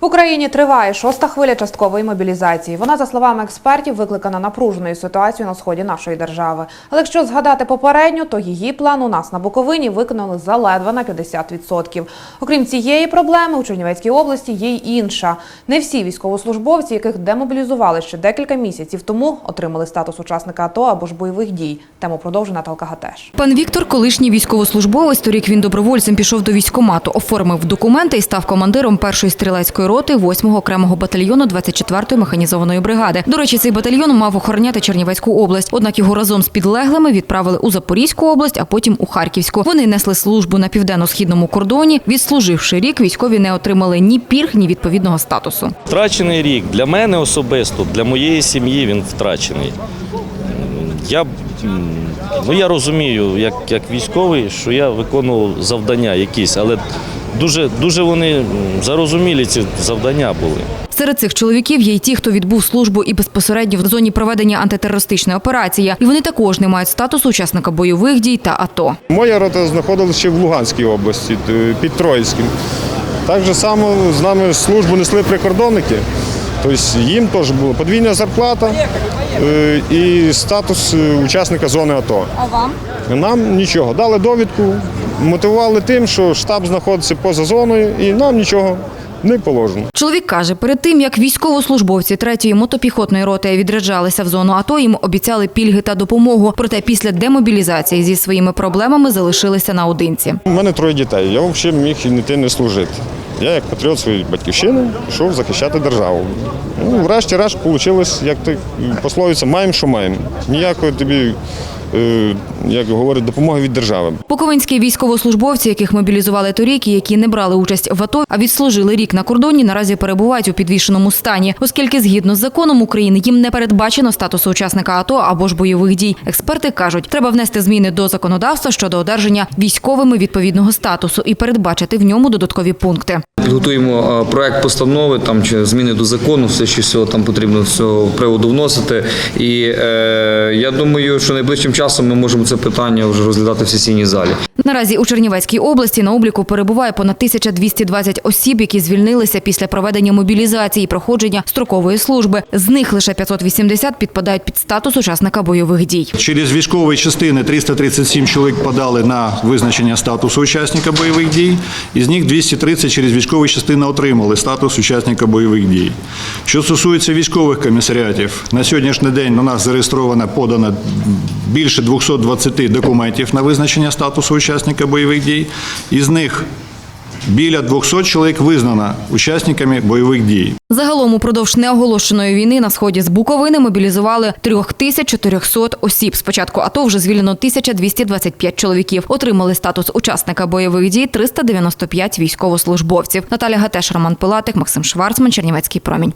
В Україні триває шоста хвиля часткової мобілізації. Вона, за словами експертів, викликана напруженою ситуацією на сході нашої держави. Але якщо згадати попередню, то її план у нас на Буковині виконали заледве на 50%. Окрім цієї проблеми, у Чернівецькій області є й інша. Не всі військовослужбовці, яких демобілізували ще декілька місяців тому, отримали статус учасника АТО або ж бойових дій. Тему продовжує Наталка Гатеш. Пан Віктор, колишній військовослужбовець, торік він добровольцем пішов до військкомату, оформив документи і став командиром першої стрілецької роти 8-го окремого батальйону 24-ї механізованої бригади. До речі, цей батальйон мав охороняти Чернівецьку область. Однак його разом з підлеглими відправили у Запорізьку область, а потім у Харківську. Вони несли службу на південно-східному кордоні. Відслуживши рік, військові не отримали ні пільг, ні відповідного статусу. Втрачений рік для мене особисто, для моєї сім'ї він втрачений. Я, ну, я розумію, як, як військовий, що я виконував завдання якісь, але дуже, дуже вони зарозумілі ці завдання були. Серед цих чоловіків є й ті, хто відбув службу і безпосередньо в зоні проведення антитерористичної операції. І вони також не мають статусу учасника бойових дій та АТО. Моя рота знаходилася ще в Луганській області, під Троїцьким. Так же само з нами службу несли прикордонники. Тобто їм теж була подвійна зарплата е, і статус е, учасника зони АТО. А вам? Нам нічого. Дали довідку, мотивували тим, що штаб знаходиться поза зоною і нам нічого не положено. Чоловік каже, перед тим як військовослужбовці 3-ї мотопіхотної роти відряджалися в зону АТО, їм обіцяли пільги та допомогу. Проте після демобілізації зі своїми проблемами залишилися наодинці. У мене троє дітей. Я взагалі міг і йти не служити. Я як патріот своєї батьківщини пішов захищати державу. Ну, врешті-решт вийшло, як ти пословиться, маємо, що маємо. Ніякої тобі, як говорять, допомоги від держави. Буковинські військовослужбовці, яких мобілізували торік і які не брали участь в АТО, а відслужили рік на кордоні, наразі перебувають у підвішеному стані, оскільки згідно з законом України їм не передбачено статусу учасника АТО або ж бойових дій. Експерти кажуть, треба внести зміни до законодавства щодо одержання військовими відповідного статусу і передбачити в ньому додаткові пункти. Підготуємо е, проект постанови там чи зміни до закону, все що всього там потрібно з цього приводу вносити. І е, я думаю, що найближчим часом ми можемо це питання вже розглядати в сесійній залі. Наразі у Чернівецькій області на обліку перебуває понад 1220 осіб, які звільнилися після проведення мобілізації і проходження строкової служби. З них лише 580 підпадають під статус учасника бойових дій. Через військові частини 337 чоловік подали на визначення статусу учасника бойових дій. Із них 230 через військові частини отримали статус учасника бойових дій. Що стосується військових комісаріатів, на сьогоднішній день у нас зареєстровано подано більше 220 документів на визначення статусу учасника бойових дій. Із них біля 200 чоловік визнано учасниками бойових дій. Загалом упродовж неоголошеної війни на сході з Буковини мобілізували 3400 осіб. Спочатку АТО вже звільнено 1225 чоловіків. Отримали статус учасника бойових дій 395 військовослужбовців. Наталя Гатеш, Роман Пилатик, Максим Шварцман, Чернівецький промінь.